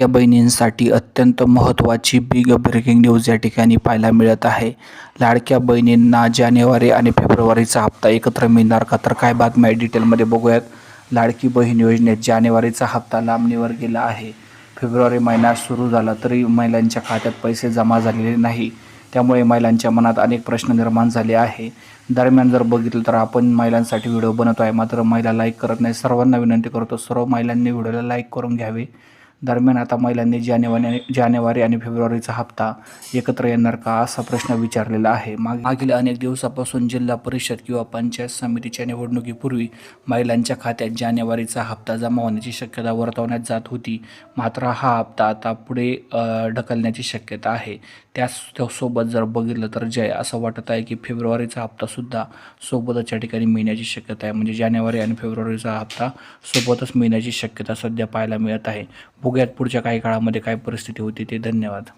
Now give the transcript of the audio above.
या बहिणींसाठी अत्यंत महत्त्वाची बिग ब्रेकिंग न्यूज या ठिकाणी पाहायला मिळत आहे. लाडक्या बहिणींना जानेवारी आणि फेब्रुवारीचा हप्ता एकत्र मिळणार का? तर काय बातम्या आहे? डिटेलमध्ये बघूयात. लाडकी बहीण योजनेत जानेवारीचा हप्ता लांबणीवर गेला आहे. फेब्रुवारी महिना सुरू झाला तरी महिलांच्या खात्यात पैसे जमा झालेले नाही. त्यामुळे महिलांच्या मनात अनेक प्रश्न निर्माण झाले आहे. दरम्यान जर बघितलं तर आपण महिलांसाठी व्हिडिओ बनवतो आहे मात्र महिला लाईक करत नाही. सर्वांना विनंती करतो सर्व महिलांनी व्हिडिओला लाईक करून घ्यावे. दरम्यान आता महिलांनी जानेवारी जानेवारी आणि फेब्रुवारीचा हप्ता एकत्र येणार का असा प्रश्न विचारलेला आहे. माग मागील अनेक दिवसापासून जिल्हा परिषद किंवा पंचायत समितीच्या निवडणुकीपूर्वी महिलांच्या खात्यात जानेवारीचा हप्ता जमा होण्याची शक्यता वर्तवण्यात जात होती. मात्र हा हप्ता आता पुढे ढकलण्याची शक्यता आहे. त्यासोबत जर बघितलं तर जय असं वाटत आहे की फेब्रुवारीचा हप्तासुद्धा सोबतच या ठिकाणी मिळण्याची शक्यता आहे. म्हणजे जानेवारी आणि फेब्रुवारीचा हप्ता सोबतच मिळण्याची शक्यता सध्या पाहायला मिळत आहे. बघूयात पुढच्या काही काळामध्ये काय परिस्थिती होती ते धन्यवाद.